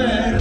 Amen.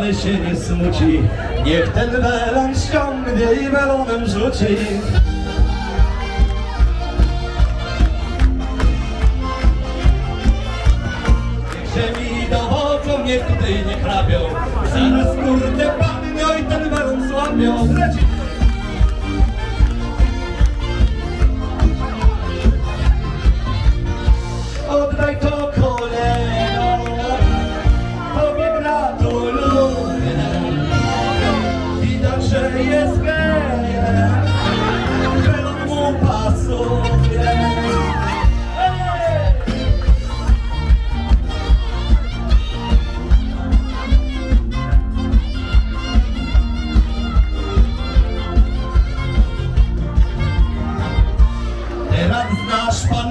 ale się nie smuci. Niech ten welon ściągnie i welonem rzuci. Niech się mi dochodzą, niech tutaj nie chrapią Zaraz kurde panno i ten welon złapią. Oddaj to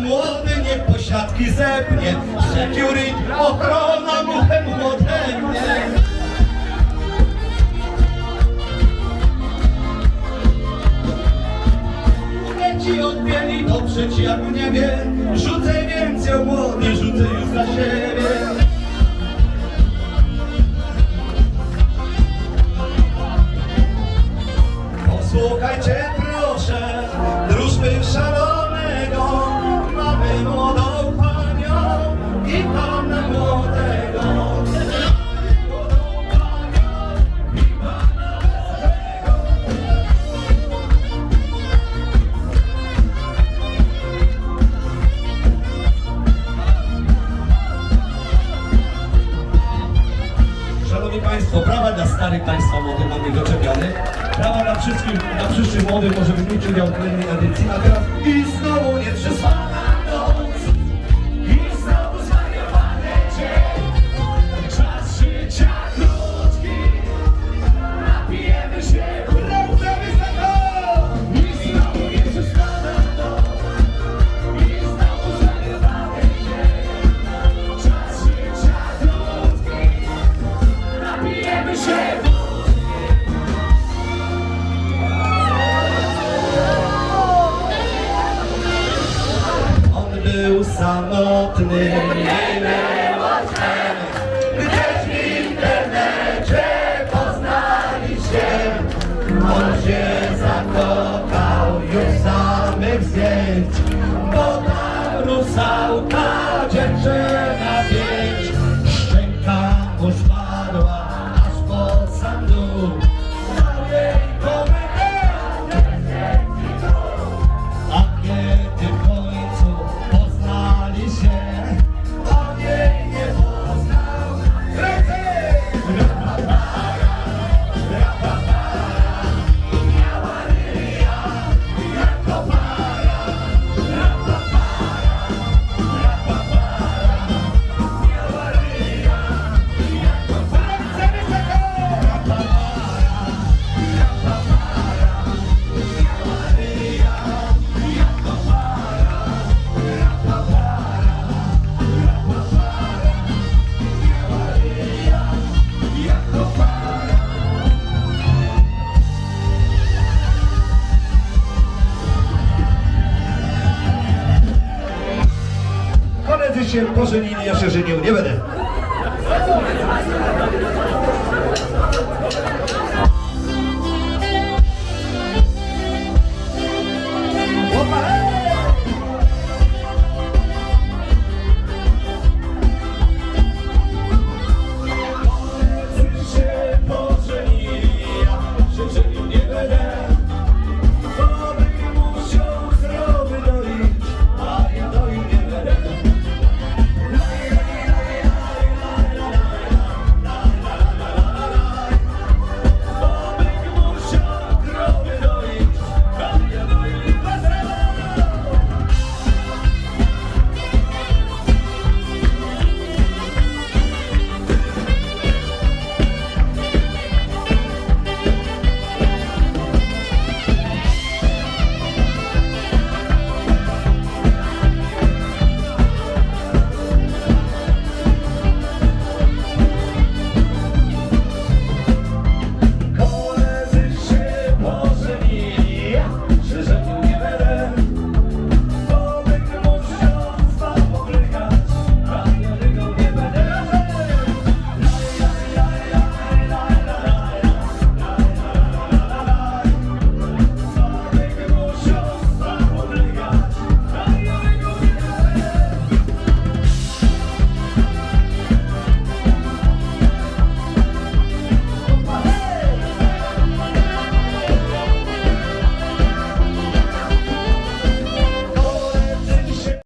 młody nie posiadki zepnie, security ochrona muchę młodego. Ci odmieni, dobrze ci jak nie wie, to prawa dla starych państwa młodych mamy doczepiane. Prawa dla wszystkich, dla przyszłych młodych może być udział w kolejnej edycji, a teraz i znowu nie przesłana. był samotny. Nie było się pożenili, ja się żenił nie będę.